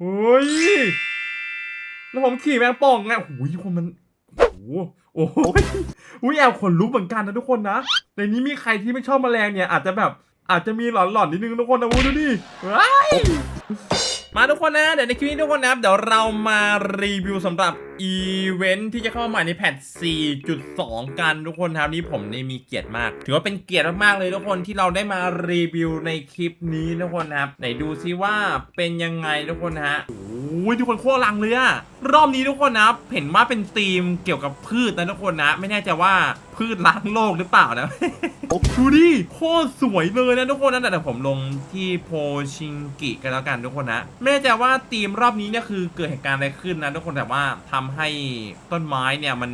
เฮ้ย แล้วผมขี่แมงป่องไงโอ้ยคนมันโอ้โหอ้โหอุ้ยแอบขนลุกเหมือนกันนะทุกคนนะ ในนี้มีใครที่ไม่ชอบแมลงเนี่ย อาจจะแบบอาจจะมีหลอนๆนิดนึงทุกคนนะวูดูดิมาทุกคนนะ เดี๋ยวในคลิปนี้ทุกคนนับเดี๋ยวเรามารีวิวสำหรับ อีเวนท์ที่จะเข้ามาใหม่ในแพท 4.2 กันทุกคนครับนี่ผมนี่มีเกียรติมาก ถือว่าเป็นเกียรติมากๆเลยทุกคนที่เราได้มารีวิวในคลิปนี้ทุกคนนะครับไหนดูซิว่าเป็นยังไงทุกคนฮะโอ้ยทุกคนโคตรลังเลยอะรอบนี้ทุกคนนะเห็นว่าเป็นธีมเกี่ยวกับพืชนะทุกคนนะ ไม่แน่ใจว่าพืชล้างโลกหรือเปล่านะดูดิโคตรสวยเลยนะทุกคนนะแต่ผมลงที่โพชิงกิกันแล้วกันทุกคนนะ ไม่แน่ใจว่าธีมรอบนี้เนี่ยคือเกิดเหตุการณ์อะไรขึ้นนะทุกคนแต่ว่าทำให้ต้นไม้เนี่ยมัน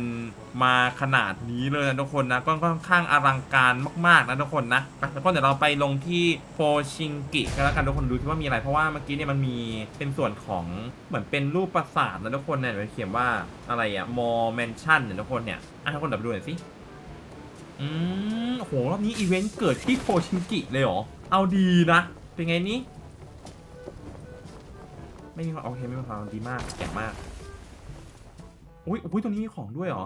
มาขนาดนี้เลยนะทุกคนนะก็ค่อนข้างอลังการมากๆนะทุกคนนะแล้วก็เดี๋ยวเราไปลงที่โพชิงกิกันแล้วกันทุกคนดูที่ว่ามีอะไร เพราะว่าเมื่อกี้เนี่ยมันมีเป็นส่วนของเหมือนเป็นรูปปราสาทนะทุกคนเนี่ยมันเขียนว่าอะไรอะมอแมนชั่นเนี่ยทุกคนเนี่ยอะทุกคนเดี๋ยวไปดูหน่อยสิอืมโหรอบนี้อีเวนต์เกิดที่โพชิงกิเลยเหรอเอาดีนะเป็นไงนี่ไม่มีความโอเคไม่มีความดีมากแก่มาก อุ้ยอุ้ยตรงนี้มีของด้วยเหรอ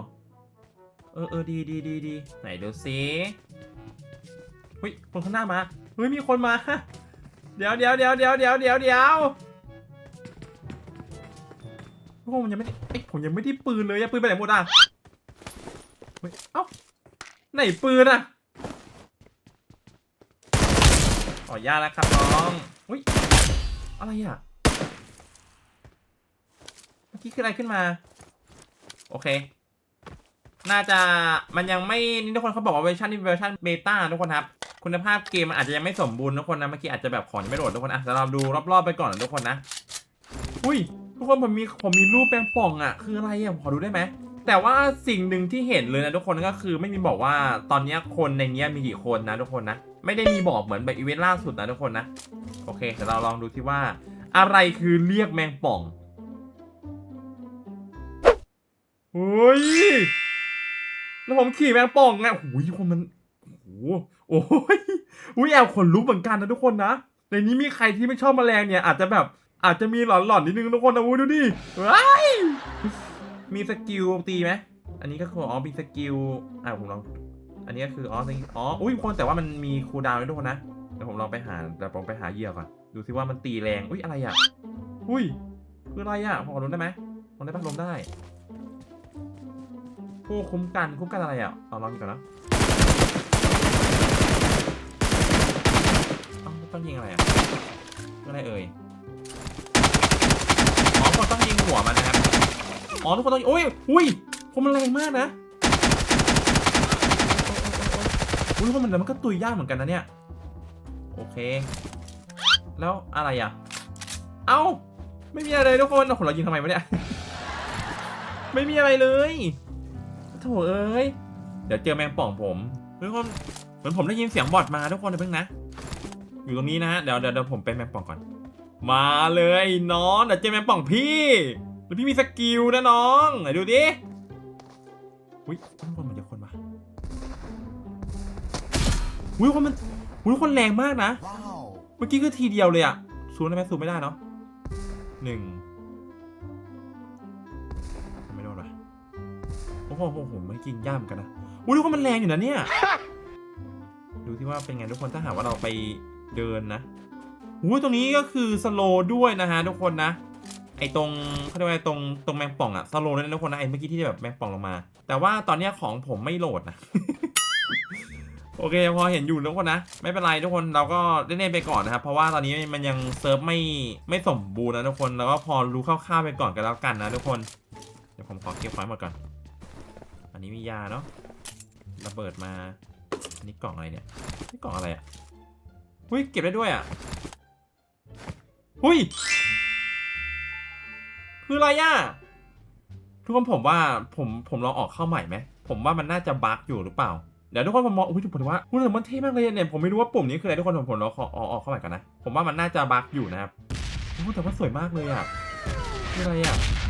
เออเออดีดีดีดีไหนดูซิเฮ้ยคนข้างหน้ามา เฮ้ยมีคนมา เดี๋ยวเดี๋ยวเดี๋ยวเดี๋ยวเดี๋ยวเดี๋ยวเดี๋ยวโอ้โหมันยังไม่ได้เอ้ยผมยังไม่ได้ปืนเลยอะปืนไปไหนหมดอะเฮ้ยเอ้าไหนปืนอะขออนุญาตนะครับน้องอุ้ยอะไรอะเมื่อกี้คืออะไรขึ้นมา โอเค น่าจะมันยังไม่นี่ทุกคนเขาบอกว่าเวอร์ชันนี้เวอร์ชันเบต้าทุกคนครับ คุณภาพเกมมันอาจจะยังไม่สมบูรณ์ทุกคนนะเมื่อกี้อาจจะแบบของยังไม่โหลดทุกคนอะแต่เราดูรอบๆไปก่อนนะทุกคนนะอุ้ยทุกคนผมมีผมมีรูปแปงป่องอะคืออะไรอะขอดูได้ไหมแต่ว่าสิ่งหนึ่งที่เห็นเลยนะทุกคนก็คือไม่มีบอกว่าตอนนี้คนในนี้มีกี่คนนะทุกคนนะไม่ได้มีบอกเหมือนแบบอีเวนต์ล่าสุดนะทุกคนนะโอเคเดี๋ยวเราลองดูที่ว่า อะไรคือเรียกแมงป่อง เฮ้ย แล้วผมขี่แมงป่องไงโอ้โหคนมันโอ้โหโอ้ยอุ้ยแอบขนลุกเหมือนกันนะทุกคนนะ ในนี้มีใครที่ไม่ชอบแมลงเนี่ย อาจจะแบบอาจจะมีหลอนๆนิดนึงทุกคนนะดูดิว้ายมีสกิลตีไหม อันนี้ก็คืออ๋อมีสกิล อะผมลอง อันนี้ก็คืออ๋อสิอ๋อ อุ้ยคนแต่ว่ามันมีคูลดาวน์ด้วยทุกคนนะ เดี๋ยวผมลองไปหาเดี๋ยวผมไปหาเหยื่อก่อน ดูซิว่ามันตีแรง อุ้ยอะไรอะ อุ้ย คืออะไรอะพอลงได้ไหมลงได้ปะลงได้ ผู้คุ้มกันคุ้มกันอะไรอะเอาลองดูก่อนนะเอ้าต้องยิงอะไรอะคืออะไรเอ่ยอ๋อคนต้องยิงหัวมันนะครับอ๋อทุกคนต้องโอ้ยอุ้ยคนมันแรงมากนะโอ้ยทุกคนมันมันก็ตุยยากเหมือนกันนะเนี่ยโอเค แล้วอะไรอะ เอ้า ไม่มีอะไรทุกคนโอ้โหเรายิงทำไมวะเนี่ย ไม่มีอะไรเลย โถเอ้ย เดี๋ยวเจอแมงป่องผมทุกคนเหมือนผมได้ยินเสียงบอดมาทุกคนเดี๋ยวเพิ่งนะ อยู่ตรงนี้นะฮะ เดี๋ยวเดี๋ยวเดี๋ยวผมเป็นแมงป่องก่อน มาเลยน้อง เดี๋ยวเจอแมงป่องพี่แล้วพี่มีสกิลนะน้องไหนดูดิอุ้ยข้างบนมันจะคนมาอุ้ยคนมันอุ้ยคนแรงมากนะ Wow. เมื่อกี้คือทีเดียวเลยอะซูมได้ไหมซูมไม่ได้เนาะหนึ่ง โอ้โหโอ้โหไม่กินย่ามกันนะอุ้ยทุกคนมันแรงอยู่นะเนี่ย ดูที่ว่าเป็นไงทุกคนถ้าหากว่าเราไปเดินนะอุ้ยตรงนี้ก็คือสโลด้วยนะฮะทุกคนนะ ไอตรงเขาเรียกว่าไอ้ตรงตรงแมงป่องอะสโลว์เลยนะทุกคนนะไอเมื่อกี้ที่แบบแมงป่องลงมา แต่ว่าตอนเนี้ยของผมไม่โหลดนะโอเคพอเห็นอยู่ทุกคนนะ ไม่เป็นไรทุกคนเราก็เล่นไปก่อนนะครับ เพราะว่าตอนนี้มันยังเซิร์ฟไม่ไม่สมบูรณ์นะทุกคนแล้วก็พอรู้คร่าวๆไปก่อนกันแล้วกันนะทุกคน เดี๋ยวผมขอเก็บไฟล์หมดก่อน นนี้มียาเนาะระเบิดมาอันนี้กล่องอะไรเนี่ยนี่กล่องอะไรอะ่ะหุ้ยเก็บได้ด้วยอะ่ะหุ้ยคืออะไรอะทุกคนผมว่าผมผมลองออกเข้าใหม่ไหมผมว่ามันน่าจะบั๊กอยู่หรือเปล่าเดี๋ยวทุกคนผมมองอุ้ยผมว่าอุ้ยแต่มันเท่มากเลยเนี่ยผมไม่รู้ว่าปุ่มนี้คืออะไรทุกคนผมผมลองขอออกออกเข้าใหม่กันนะผมว่ามันน่าจะบั๊กอยู่นะครับโอ้แต่ว่าสวยมากเลยอะคืออะไรอะ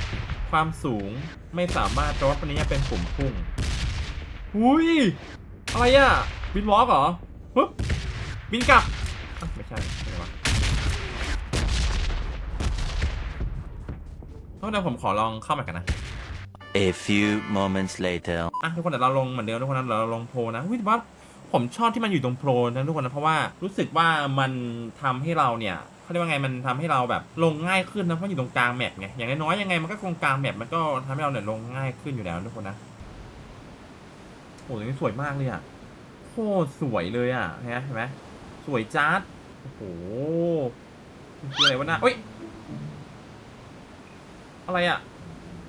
ความสูงไม่สามารถแต่ว่าปันนี้เป็นปุ่มพุ่งอุ้ยอะไรอะบินวอล์กเหรอปึ๊บบินกลับอะไม่ใช่อะไรวะเพราะเดี๋ยวผมขอลองเข้ามากันนะ A few moments later. อะทุกคนเดี๋ยวเราลงเหมือนเดิมทุกคนนะเดี๋ยวเราลงโพลนะวิทว่าผมชอบที่มันอยู่ตรงโพลนะทุกคนนะเพราะว่ารู้สึกว่ามันทำให้เราเนี่ย เขาเรียกว่าไงมันทำให้เราแบบลงง่ายขึ้นนะเพราะอยู่ตรงกลางแมปไงอย่างน้อยๆยังไงมันก็ตรงกลางแมปมันก็ทำให้เราเนี่ยลงง่ายขึ้นอยู่แล้วทุกคนนะโอ้โหตรงนี้สวยมากเลยอะโคตรสวยเลยอะเห็นไหมเห็นไหมสวยจัดโอ้โหคืออะไรวะน่ะเอ้ยอะไรอะ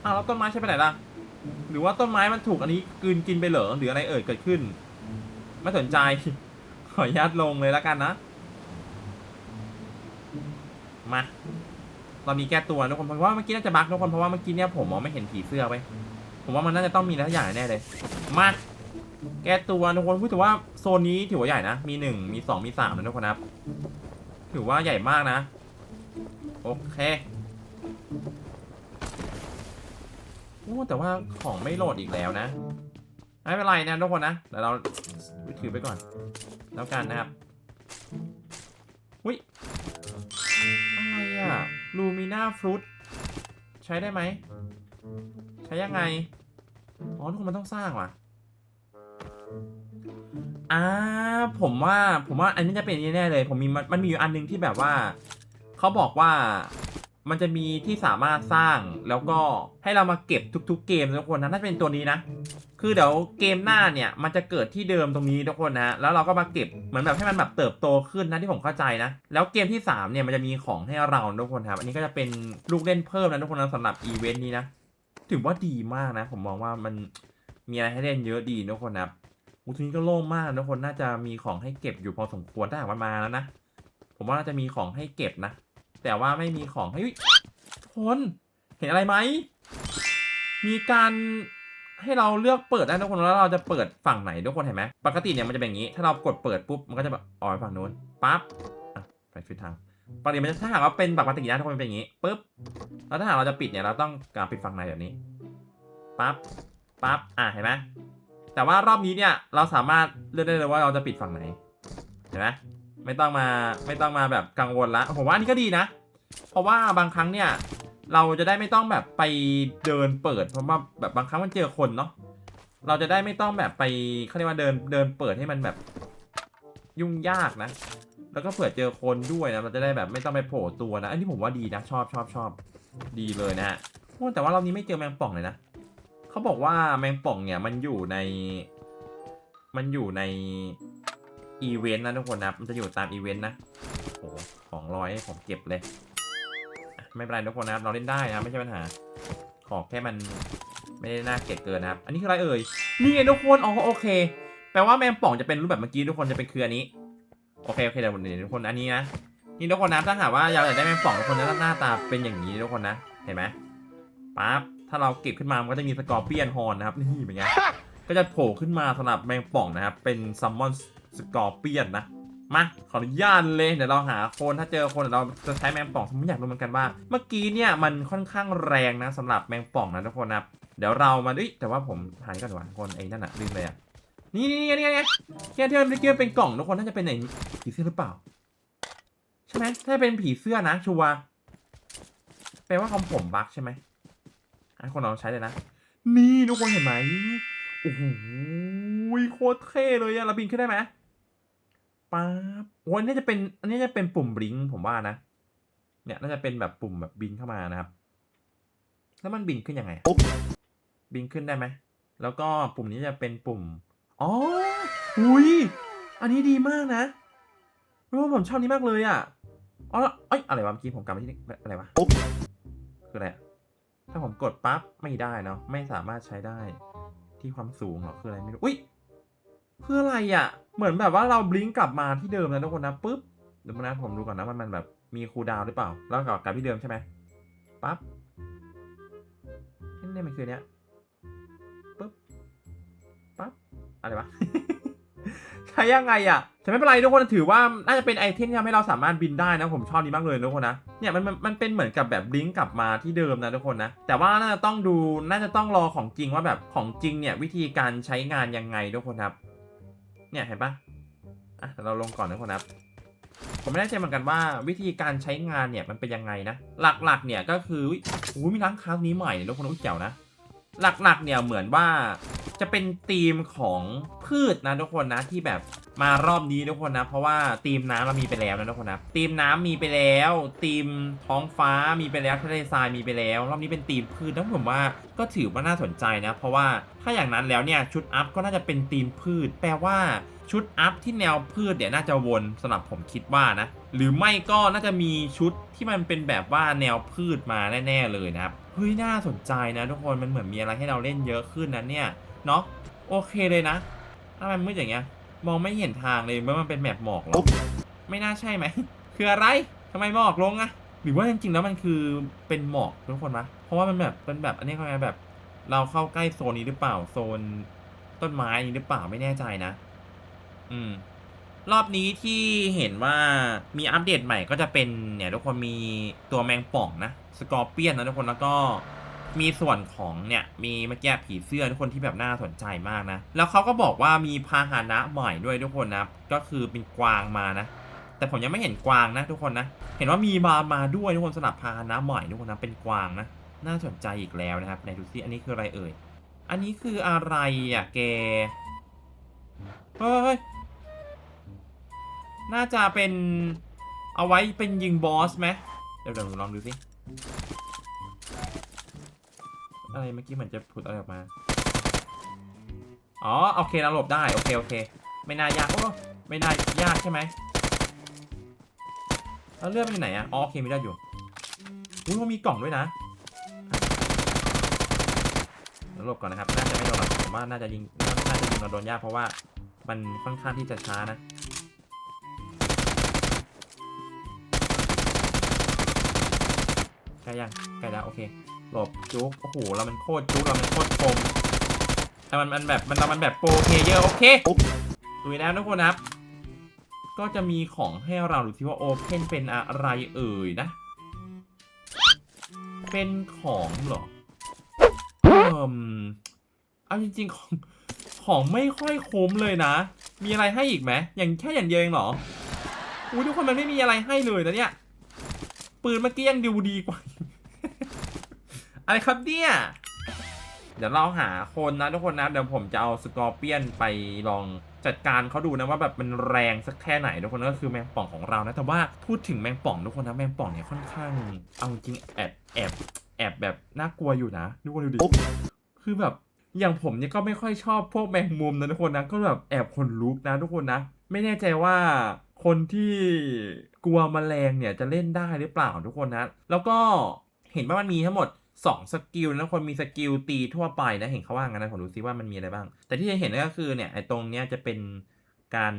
อ้าวแล้วต้นไม้ใช่ไปไหนล่ะ หรือว่าต้นไม้มันถูกอันนี้กืนกินไปเหรอหรืออะไรเอ่ยเกิดขึ้น ไม่สนใจ ขออนุญาตลงเลยแล้วกันนะ มาตอนนี้แก้ตัวทุกคนเพราะว่าเมื่อกี้น่าจะบั๊กทุกคนเพราะว่าเมื่อกี้เนี่ยผมมองไม่เห็นผีเสื้อไปผมว่ามันน่าจะต้องมีอะไรสักอย่างแน่เลย มาแก้ตัวทุกคนพูดถึงว่าโซนนี้ถือว่าใหญ่นะ มีหนึ่งมีสองมีสามนะทุกคนครับ ถือว่าใหญ่มากนะ โอเคโอ้แต่ว่าของไม่โหลดอีกแล้วนะ ไม่เป็นไรนะทุกคนนะเดี๋ยวเราถือไปก่อน แล้วกันนะครับ อุ้ย อะไรอะลูมิน่าฟรุตใช้ได้ไหม ใช้ยังไง อ๋อทุกคนมันต้องสร้างว่ะอ่าผมว่าผมว่าอันนี้จะเป็นแน่เลย ผมมีมันมีอยู่อันหนึงที่แบบว่าเขาบอกว่ามันจะมีที่สามารถสร้างแล้วก็ให้เรามาเก็บทุก ๆ เกมทุกคนนะน่าจะเป็นตัวนี้นะ คือเดี๋ยวเกมหน้าเนี่ยมันจะเกิดที่เดิมตรงนี้ทุกคนนะ แล้วเราก็มาเก็บเหมือนแบบให้มันแบบเติบโตขึ้นนะที่ผมเข้าใจนะ แล้วเกมที่สามเนี่ยมันจะมีของให้เราทุกคนครับ อันนี้ก็จะเป็นลูกเล่นเพิ่มนะทุกคนนะสำหรับอีเวนต์นี้นะ ถือว่าดีมากนะ ผมมองว่ามันมีอะไรให้เล่นเยอะดีทุกคนนะครับอูทีนี้ก็โล่งมากทุกคนน่าจะมีของให้เก็บอยู่พอสมควรถ้าหากมันมาแล้วนะ ผมว่าน่าจะมีของให้เก็บนะ แต่ว่าไม่มีของให้ยทุกคนเห็นอะไรไหม มีการ ให้เราเลือกเปิดได้ทุกคนแล้วเราจะเปิดฝั่งไหนทุกคนเห็นไหมปกติเนี่ยมันจะเป็นอย่างนี้ ถ้าเรากดเปิดปุ๊บมันก็จะแบบอ๋อฝั่งนู้นปั๊บไปฟิตทางปกติมันจะถ้าหากว่าเป็นปกตินะทุกคนมันเป็นอย่างนี้ปุ๊บแล้วถ้าหากเราจะปิดเนี่ยเราต้องการปิดฝั่งไหนแบบนี้ปั๊บปั๊บอะเห็นไหมแต่ว่ารอบนี้เนี่ยเราสามารถเลือกได้เลยว่าเราจะปิดฝั่งไหนเห็นไหมไม่ต้องมาไม่ต้องมาแบบกังวลละผมว่านนี้ก็ดีนะ เพราะว่าบางครั้งเนี่ย เราจะได้ไม่ต้องแบบไปเดินเปิดเพราะว่าแบบบางครั้งมันเจอคนเนาะเราจะได้ไม่ต้องแบบไปเขาเรียกว่าเดินเดินเปิดให้มันแบบยุ่งยากนะ แล้วก็เผื่อเจอคนด้วยนะเราจะได้แบบไม่ต้องไปโผล่ตัวนะ อันนี้ผมว่าดีนะชอบชอบชอบดีเลยนะฮะโอ้แต่ว่าเรานี้ไม่เจอแมงป่องเลยนะเขาบอกว่าแมงป่องเนี่ยมันอยู่ใน มันอยู่ในอีเวนต์นะทุกคนนะมันจะอยู่ตามอีเวนต์นะโอ้ของร้อยให้ผมเก็บเลย ไม่เป็นไรทุกคนนะครับเราเล่นได้นะไม่ใช่ปัญหา ขอแค่มันไม่ได้น่าเกลียดเกินนะครับ อันนี้คืออะไรเอ่ย นี่ไงทุกคน อ๋อโอเค แปลว่าแมงป่องจะเป็นรูปแบบเมื่อกี้ทุกคนจะเป็นคืออันนี้ โอเคโอเคเดี๋ยวเดี๋ยวทุกคนอันนี้นะ นี่ทุกคนนะถ้าหากว่าอยากได้แมงป่องทุกคนจะหน้าตาเป็นอย่างนี้ทุกคนนะ เห็นไหมปั๊บ ถ้าเราเก็บขึ้นมา มันก็จะมีสกอร์เปียนฮอนนะครับ นี่เป็นไง ก็จะโผล่ขึ้นมาสำหรับแมงป่องนะครับ เป็นซัมมอนสกอร์เปียนนะ มาขออนุญาตเลยเดี๋ยวเราหาคนถ้าเจอคนเดี๋ยวเราจะใช้แมงป่องผมอยากรู้เหมือนกันว่า เมื่อกี้เนี่ยมันค่อนข้างแรงนะสำหรับแมงป่องนะทุกคนนะเดี๋ยวเรามาดิแต่ว่าผมหายก่อนดีกว่าคนไอ้นั่นอะลืมเลยอะนี่นี่นี่นี่นี่ที่ที่มันเมื่อกี้เป็นกล่องทุกคนน่าจะเป็นไอ้ผีเสื้อหรือเปล่า ใช่ไหมถ้าเป็นผีเสื้อนะชัวร์แปลว่าคำผมบั๊กใช่ไหมให้คนเราใช้เลยนะ นี่ทุกคนเห็นไหมโอ้โหโคตรเท่เลยอะเราบินขึ้นได้ไหม ป๊าบโอ้ยนี่จะเป็น อันนี้จะเป็นปุ่มบลิงก์ผมว่านะ เนี่ยน่าจะเป็นแบบปุ่มแบบบินเข้ามานะครับ แล้วมันบินขึ้นยังไงอะบินขึ้นได้ไหม แล้วก็ปุ่มนี้จะเป็นปุ่ม อ๋อ อุ้ย อันนี้ดีมากนะรู้ว่าผมชอบนี้มากเลยอะ อ๋อเอ้ยอะไรวะเมื่อกี้ผมกำไปที่นี่อะไรวะ คืออะไรอะถ้าผมกดปั๊บไม่ได้เนาะ ไม่สามารถใช้ได้ที่ความสูงหรอ คืออะไรไม่รู้ อุ้ย คืออะไรอะ เหมือนแบบว่าเราบลิงกลับมาที่เดิมนะทุกคนนะปุ๊บเดี๋ยวนะผมดูก่อนนะมันมันแบบมีคูดาวหรือเปล่า แล้วกลับกลับที่เดิมใช่ไหมปั๊บนี่มันคือเนี้ยปุ๊บปั๊บอะไรวะใช้ยังไงอะแต่ไม่เป็นไรทุกคนถือว่าน่าจะเป็นไอเทมที่ทำให้เราสามารถบินได้นะผมชอบนี้มากเลยทุกคนนะเนี่ยมันมันมันเป็นเหมือนกับแบบบลิงก์กลับมาที่เดิมนะทุกคนนะแต่ว่าน่าจะต้องดูน่าจะต้องรอของจริงว่าแบบของจริงเนี่ยวิธีการใช้งานยังไงทุกคนครับ เนี่ยเห็นปะอะเราลงก่อนทุกคนนะครับผมไม่แน่ใจเหมือนกันว่าวิธีการใช้งานเนี่ยมันเป็นยังไงนะ หลักๆเนี่ยก็คืออุ้ยมีร้านค้านี้ใหม่เลยทุกคนอุ้ยเจ๋วนะ หลักๆเนี่ยเหมือนว่าจะเป็นธีมของพืชนะทุกคนนะที่แบบมารอบนี้ทุกคนนะ เพราะว่าธีมน้ำเรามีไปแล้วนะทุกคนนะธีมน้ำมีไปแล้วธีมท้องฟ้ามีไปแล้วทะเลทรายมีไปแล้ว รอบนี้เป็นธีมพืชนะผมว่าก็ถือว่าน่าสนใจนะ เพราะว่าถ้าอย่างนั้นแล้วเนี่ยชุดอัพก็น่าจะเป็นธีมพืช แปลว่า ชุดอัพที่แนวพืชเนี่ยน่าจะวนสำหรับผมคิดว่านะ หรือไม่ก็น่าจะมีชุดที่มันเป็นแบบว่าแนวพืชมาแน่ๆเลยนะครับเฮ้ยน่าสนใจนะทุกคนมันเหมือนมีอะไรให้เราเล่นเยอะขึ้นนะเนี่ยเนาะโอเคเลยนะถ้ามันมืดอย่างเงี้ย มองไม่เห็นทางเลยเมื่อมันเป็นแมปหมอกหรอไม่น่าใช่ไหม คืออะไรทำไมหมอกลงอะหรือว่าจริงๆแล้วมันคือเป็นหมอกทุกคนวะเพราะว่ามันแบบเป็นแบบอันนี้เขาไงแบบ เราเข้าใกล้โซนนี้หรือเปล่าโซนต้นไม้นี้หรือเปล่าไม่แน่ใจนะ อืม รอบนี้ที่เห็นว่ามีอัปเดตใหม่ก็จะเป็นเนี่ยทุกคนมีตัวแมงป่องนะสกอร์เปียนนะทุกคนแล้วก็มีส่วนของเนี่ยมีเมื่อกี้ผีเสื้อทุกคนที่แบบน่าสนใจมากนะ แล้วเขาก็บอกว่ามีพาหนะใหม่ด้วยทุกคนนะ ก็คือเป็นกวางมานะ แต่ผมยังไม่เห็นกวางนะ ทุกคนนะ เห็นว่ามีมามาด้วยทุกคนสลับพาหนะใหม่ทุกคนนะเป็นกวางนะ น่าสนใจอีกแล้วนะครับไหนดูซิอันนี้คืออะไรเอ่ย อันนี้คืออะไรอะแก เฮ้ย น่าจะเป็นเอาไว้เป็นยิงบอสไหมเดี๋ยวเดี๋ยวลองดูสิอะไรเมื่อกี้เหมือนจะผุดอะไรออกมา อ๋อโอเคเราหลบได้โอเคโอเค ไม่น่ายากโอ้ไม่น่ายากใช่ไหมแล้วเลือดมันอยู่ไหนอะ อ๋อโอเคมีเลือดอยู่อุ้ยมันมีกล่องด้วยนะแล้วหลบก่อนนะครับ น่าจะไม่โดนหรอกผมว่าน่าจะยิง น่าจะยิงเราโดนยากเพราะว่ามันค่อนข้างที่จะช้านะ ใกล้ยังใกล้แล้วโอเค หลบจุกโอ้โหเรามันโคตรจุกเรามันโคตรคมแต่มันมันแบบมันเรามันแบบโปรเพเยอร์โอเคดูแล้วทุกคนนะครับ ก็จะมีของให้เราดูที่ว่าโอเพนเป็นอะไรเอ่ยนะ เป็นของเหรอเอ่มเอาจริงๆของของไม่ค่อยคุ้มเลยนะ มีอะไรให้อีกไหมอย่างแค่อย่างเดียวเองเหรออุ้ยทุกคนมันไม่มีอะไรให้เลยนะเนี่ย ปืนเมื่อกี้ยังดูดีกว่า อะไรครับเนี่ย เดี๋ยวเราหาคนนะทุกคนนะ เดี๋ยวผมจะเอาสกอร์เปียนไปลองจัดการเขาดูนะว่าแบบมันแรงสักแค่ไหนทุกคนก็คือแมงป่องของเรานะ แต่ว่าพูดถึงแมงป่องทุกคนนะแมงป่องเนี่ยค่อนข้าง เอาจริงแอบแอบแอบแบบน่ากลัวอยู่นะทุกคนดูดิคือแบบอย่างผมเนี่ยก็ไม่ค่อยชอบพวกแมงมุมนะทุกคนนะก็แบบแอบขนลุกนะทุกคนนะ ไม่แน่ใจว่าคนที่ กลัวแมลงเนี่ยจะเล่นได้หรือเปล่าทุกคนนะ แล้วก็เห็นว่ามันมีทั้งหมด2สกิลนะคนมีสกิลตีทั่วไปนะเห็นเขาว่างั้นนะผมดูซิว่ามันมีอะไรบ้าง แต่ที่จะเห็นก็คือเนี่ยไอ้ตรงเนี้ยจะเป็นการ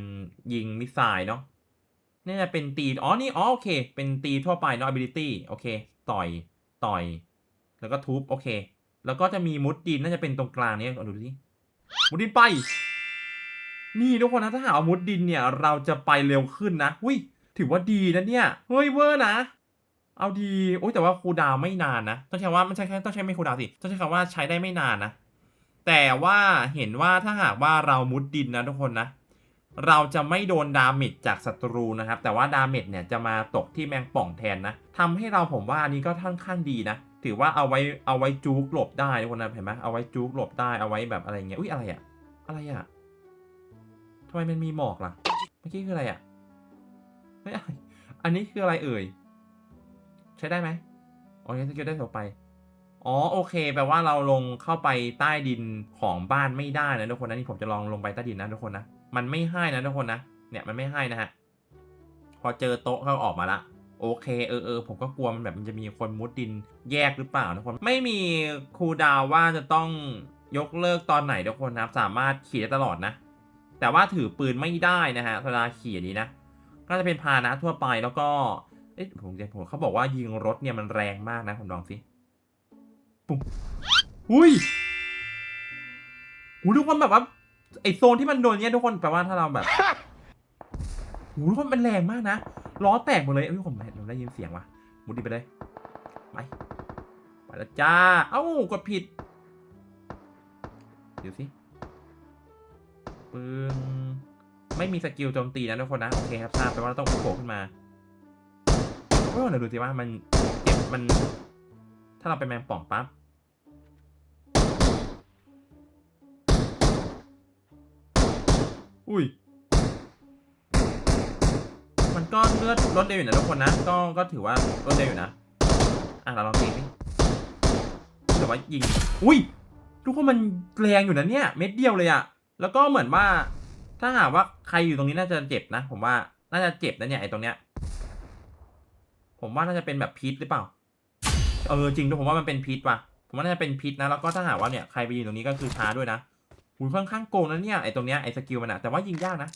ยิงมิสไซล์เนาะนี่จะเป็นตีอ๋อนี่อ๋อโอเค เป็นตีทั่วไปเนาะ ability โอเค ต่อยต่อย แล้วก็ทุบโอเค แล้วก็จะมีมุดดินน่าจะเป็นตรงกลางนี้เอาดูสิมุดดินไป นี่ทุกคนนะถ้าหาเอามุดดินเนี่ย เราจะไปเร็วขึ้นนะอุ้ย ถือว่าดีนะเนี่ย เฮ้ยเวอร์นะ เอาดี โอ้ยแต่ว่าคูดาวไม่นานนะ ต้องใช้ว่าไม่ใช่แค่ต้องใช้ไม่คูดาวสิ ต้องใช้คำว่าใช้ได้ไม่นานนะ แต่ว่าเห็นว่าถ้าหากว่าเรามุดดินนะทุกคนนะ เราจะไม่โดนดาเมจจากศัตรูนะครับ แต่ว่าดาเมจเนี่ยจะมาตกที่แมงป่องแทนนะทำให้เราผมว่าอันนี้ก็ค่อนข้างดีนะ ถือว่าเอาไว้เอาไว้จูกหลบได้ทุกคนนะเห็นไหมเอาไว้จูกหลบได้ เอาไว้แบบอะไรเงี้ย อุ้ยอะไรอะอะไรอะทำไมมันมีหมอกล่ะ เมื่อกี้คืออะไรอะ ไม่อะไรอันนี้คืออะไรเอ่ย ใช้ได้ไหมโอเคสกิลได้ต่อไป อ๋อโอเค แปลว่าเราลงเข้าไปใต้ดินของบ้านไม่ได้นะทุกคนนะนี่ผมจะลองลงไปใต้ดินนะทุกคนนะ มันไม่ให้นะทุกคนนะ เนี่ยมันไม่ให้นะฮะ พอเจอโต๊ะเขาออกมาละโอเคเออเออผมก็กลัวมันแบบมันจะมีคนมุดดินแยกหรือเปล่าทุกคน ไม่มีคูดาวว่าจะต้องยกเลิกตอนไหนทุกคนนะครับ สามารถขี่ได้ตลอดนะ แต่ว่าถือปืนไม่ได้นะฮะเวลาขี่อันนี้ นะก็จะเป็นพาหนะทั่วไปแล้วก็เอ๊ะผมจะผมเขาบอกว่ายิงรถเนี่ยมันแรงมากนะผมลองสิปุ๊บอุ้ยหูทุกคนแบบว่าไอโซนที่มันโดนเนี่ยทุกคนแปลว่าถ้าเราแบบหูทุกคนมันแรงมากนะล้อแตกหมดเลยเอ้ยผมผมได้ยินเสียงว่ะมุดดิไปเลยไปไปแล้วจ้า เอ้ากดผิด เดี๋ยวสิปึ้ง ไม่มีสกิลโจมตีนะทุกคนนะ โอเคครับทราบไปลว่าเราต้องโผล่ขึ้นมาเออเดี๋ยวดูสิว่ามันเก็บมัน ถ้าเราเป็นแมงป่องปั๊บอุ้ย มันก็เลือดลดเร็วอยู่นะทุกคนนะ ก็ก็ถือว่าลดเร็วอยู่นะ อะเราลองตีสิแต่ว่ายิง อุ้ย ทุกคนมันแรงอยู่นะเนี่ย เม็ดเดียวเลยอะแล้วก็เหมือนว่า ถ้าหากว่าใครอยู่ตรงนี้น่าจะเจ็บนะ ผมว่าน่าจะเจ็บนะเนี่ยไอ้ตรงเนี้ย ผมว่าน่าจะเป็นแบบพิษหรือเปล่า เออจริงด้วยผมว่ามันเป็นพิษว่ะ ผมว่าน่าจะเป็นพิษนะ แล้วก็ถ้าหากว่าเนี่ยใครไปอยืนตรงนี้ก็คือช้าด้วยนะหุยค่อนข้างโกงนะเนี่ยไอ้ตรงเนี้ยไอ้สกิลมันอะแต่ว่ายิงยากนะ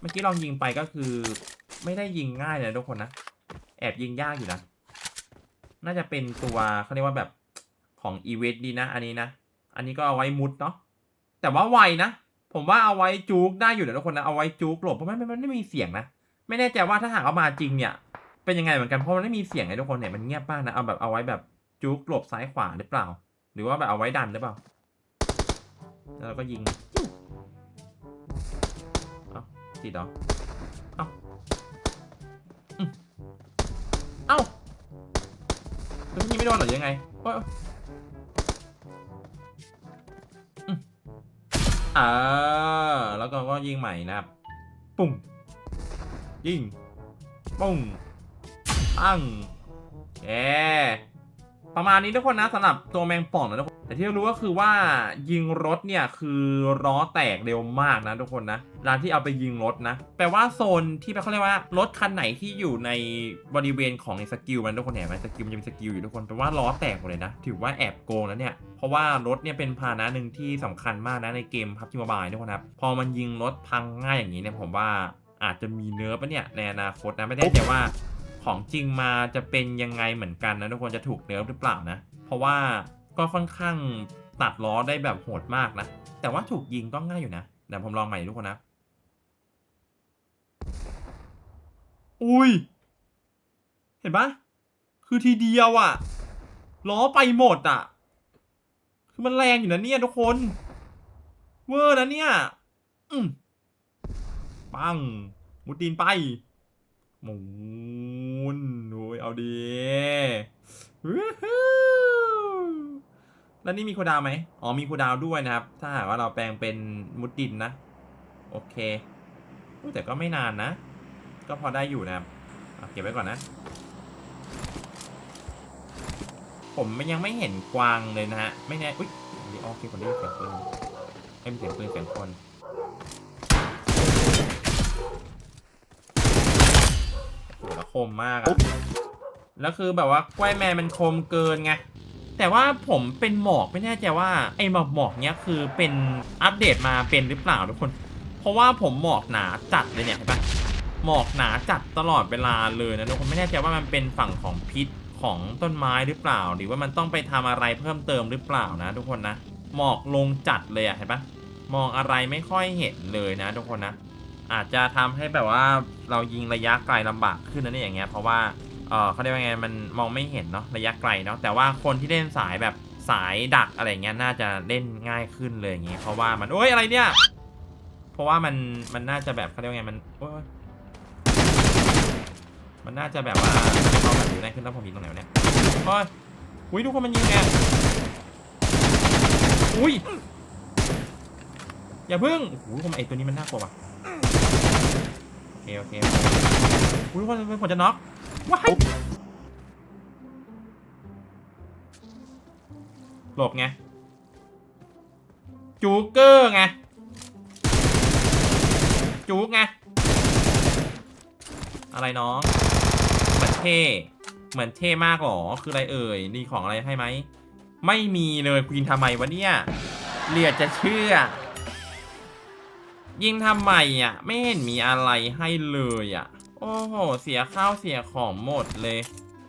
เมื่อกี้ลองยิงไปก็คือ ไม่ได้ยิงง่ายเลยทุกคนนะ แอบยิงยากอยู่นะ น่าจะเป็นตัวเขาเรียกว่าแบบของอีเวนต์ดีนะ อันนี้นะ อันนี้ก็เอาไว้มุดเนาะ แต่ว่าไวนะ ผมว่าเอาไว้จุกได้อยู่นะทุกคนนะเอาไว้จุกหลบเพราะมันมันมันไม่มีเสียงนะไม่แน่ใจว่าถ้าหากเอามาจริงเนี่ย เป็นยังไงเหมือนกันเพราะมันไม่มีเสียงไงทุกคนเนี่ยมันเงียบมากนะเอาแบบเอาไว้แบบจุกหลบซ้ายขวาหรือเปล่า หรือว่าแบบเอาไว้ดันหรือเปล่าแล้วก็ยิงเอ้าติดเหรอเอ้าเอ้าแล้วยิงไม่โดนหรอยังไงโอ้ อ่าแล้วก็ก็ยิงใหม่นะครับ ปุ่งยิง ปุ้ง ปังแอ ประมาณนี้ทุกคนนะสำหรับตัวแมงป่องนะทุกคนแต่ที่รู้ก็คือว่ายิงรถเนี่ยคือล้อแตกเร็วมากนะทุกคนนะร้านที่เอาไปยิงรถนะแปลว่าโซนที่เขาเรียกว่ารถคันไหนที่อยู่ในบริเวณของสกิลมันทุกคนเห็นไหมสกิลมันจะมีสกิลอยู่ทุกคนแปลว่าล้อแตกหมดเลยนะ ถือว่าแอบโกงแล้วเนี่ยเพราะว่ารถเนี่ยเป็นพาหนะหนึ่งที่สำคัญมากนะในเกมพับจิมบายทุกคนครับพอมันยิงรถพังง่ายอย่างนี้เนี่ยผมว่าอาจจะมีเนื้อปะเนี่ยในอนาคตนะไม่แน่ใจว่า ของจริงมาจะเป็นยังไงเหมือนกันนะทุกคนจะถูกเนื้อหรือเปล่านะ เพราะว่าก็ค่อนข้างตัดล้อได้แบบโหดมากนะ แต่ว่าถูกยิงก็ง่ายอยู่นะเดี๋ยวผมลองใหม่ทุกคนนะ อุ้ย เห็นปะคือทีเดียวอะล้อไปหมดอะคือมันแรงอยู่นะเนี่ยทุกคน เวอร์นะเนี่ย อืมปัง มุดดินไปหมุ นโอ้ยเอาดีวู้ฮู้แล้วนี่มีคูดาวไหมอ๋อมีคูดาวด้วยนะครับ ถ้าหากว่าเราแปลงเป็นมุดดินนะ โอเค แต่ก็ไม่นานนะ ก็พอได้อยู่นะครับเก็บไว้ก่อนนะ ผมยังไม่เห็นกวางเลยนะฮะ ไม่แน่ อุ้ยเดี๋ยวโอเคคนได้เสียงปืนไม่มีเสียงปืนเสียงคนโอ้โหแล้วค มมากอะแล้วคือแบบว่ากล้วยแมนมันคมเกินไง แต่ว่าผมเป็นหมอกไม่แน่ใจว่าไอ้หมอกหมอกเนี้ยคือเป็นอัปเดตมาเป็นหรือเปล่าทุกคน เพราะว่าผมหมอกหนาจัดเลยเนี่ยเห็นปะหมอกหนาจัดตลอดเวลาเลยนะทุกคนไม่แน่ใจว่ามันเป็นฝั่งของพิษของต้นไม้หรือเปล่า หรือว่ามันต้องไปทำอะไรเพิ่มเติมหรือเปล่านะทุกคนนะ หมอกลงจัดเลยอะเห็นปะมองอะไรไม่ค่อยเห็นเลยนะทุกคนนะอาจจะทำให้แบบว่า เรายิงระยะไกลลำบากขึ้นนะเนี่ยอย่างเงี้ยเพราะว่าเออเขาเรียกว่าไงมันมองไม่เห็นเนาะระยะไกลเนาะแต่ว่าคนที่เล่นสายแบบสายดักอะไรเงี้ยน่าจะเล่นง่ายขึ้นเลยอย่างเงี้ยเพราะว่ามันโอ้ยอะไรเนี่ย เพราะว่ามันมันน่าจะแบบเขาเรียกว่าไงมันโอ้ยมันน่าจะแบบว่าเขาแบบอยู่ได้ขึ้นแล้วผมยิงตรงไหนเนี่ยโอ้ยอุ้ยทุกคนมันยิงไงอุ้ยอย่าพึ่งโอ้โหผมไอตัวนี้มันน่ากลัวว่ะ โอเคโอเคอุ้ยทุกคนผมจะน็อกว้ายหลบไง จูเกอร์ไงจุกไง อะไรน้องเหมือนเท่เหมือนเท่มากหรอ คืออะไรเอ่ยนี่ของอะไรให้ไหม ไม่มีเลยคุณยิงทำไมวะเนี่ยเรียดจะเชื่อ ยิงทำไมอะ ไม่เห็นมีอะไรให้เลยอะ โอ้โห เสียข้าวเสียของหมดเลย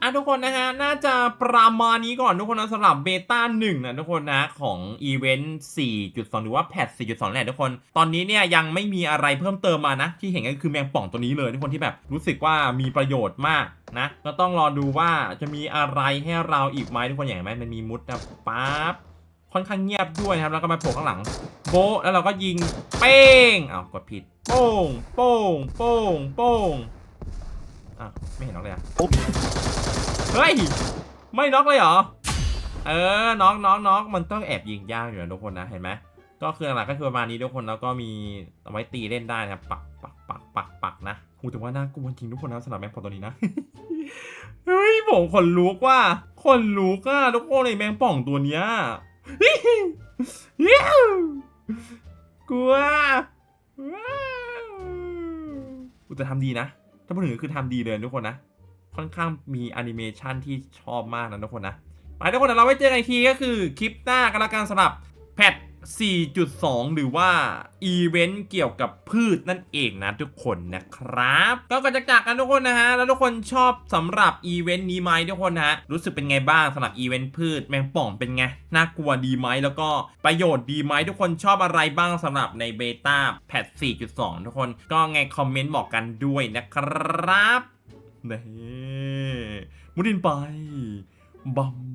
อะทุกคนนะฮะ น่าจะประมาณนี้ก่อนทุกคนนะสำหรับเบต้าหนึ่งนะทุกคนนะของอีเวนต์4.2 หรือว่าแพท4.2แหละทุกคน ตอนนี้เนี่ยยังไม่มีอะไรเพิ่มเติมมานะ ที่เห็นก็คือแมงป่องตัวนี้เลยทุกคนที่แบบรู้สึกว่ามีประโยชน์มากนะ ก็ต้องรอดูว่าจะมีอะไรให้เราอีกไหมทุกคนอย่างไหมมันมีมุดนะปั๊บ ค่อนข้างเงียบด้วยนะครับแล้วก็มาโผล่ข้างหลัง โบแล้วเราก็ยิงเป้งอ้าวกดผิดโป้งโป้งโป้งโป้งอะไม่เห็นน็อกเลยอะเฮ้ยไม่น็อกเลยเหรอเออน็อกน็อกน็อกมันต้องแอบยิงยากอยู่นะทุกคนนะเห็นไหมก็คือหลักก็คือประมาณนี้ทุกคนแล้วก็มีเอาไว้ตีเล่นได้นะครับปักปักปักปักปักนะหูแต่ว่าน่ากลัวจริงทุกคนนะสำหรับแมงป่องตัวนี้นะเฮ้ยผมขนลุกว่าขนลุกอะทุกคนเลยแมงป่องตัวเนี้ย กลัวอุ๊ยแต่ทำดีนะ ถ้าพูดถึงคือทำดีเลยทุกคนนะ ค่อนข้างมีแอนิเมชันที่ชอบมากนะทุกคนนะ ไปทุกคนเดี๋ยวเราไว้เจอกันอีกทีก็คือคลิปหน้ากันละกันสำหรับแพท 4.2 หรือว่าอีเวนต์เกี่ยวกับพืชนั่นเองนะทุกคนนะครับ ก็ก่อนจะจากกันทุกคนนะฮะ แล้วทุกคนชอบสำหรับอีเวนต์นี้ไหมทุกคนนะฮะ รู้สึกเป็นไงบ้างสำหรับอีเวนต์พืชแมงป่องเป็นไง น่ากลัวดีไหมแล้วก็ประโยชน์ดีไหมทุกคนชอบอะไรบ้างสำหรับในเบต้าแพท 4.2 ทุกคนก็ไงคอมเมนต์บอกกันด้วยนะครับนี่มุดินไปบัม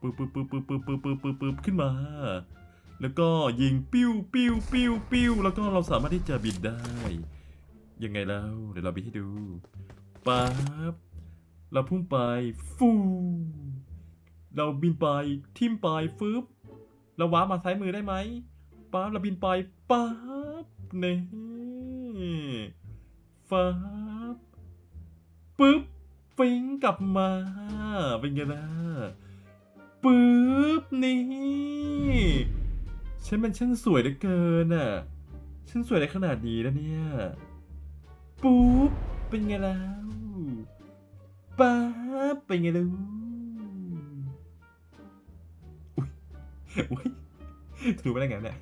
ปึ๊บปึ๊บปึ๊บปึ๊บปึ๊บปึ๊บปึ๊บปึ๊บปึ๊บขึ้นมา แล้วก็ยิงปิ้วปิ้วปิ้วปิ้วแล้วก็เราสามารถที่จะบินได้ ยังไงแล้วเดี๋ยวเราบินให้ดูปั๊บเราพุ่งไปฟูเราบินไปทิ่มไปฟึบเราว้ามาซ้ายมือได้ไหมปั๊บเราบินไปปั๊บเนี่ฟ้าบปึ๊บฟิงกลับมาเป็นไงล่ะ ปึ๊บนี่ฉันมันช่างสวยเหลือเกินอะฉันสวยได้ขนาดนี้แล้วเนี่ยปุ๊บเป็นไงแล้วปั๊บเป็นไงแล้วอุ้ยอุ้ยถูกไปได้ไงเนี่ย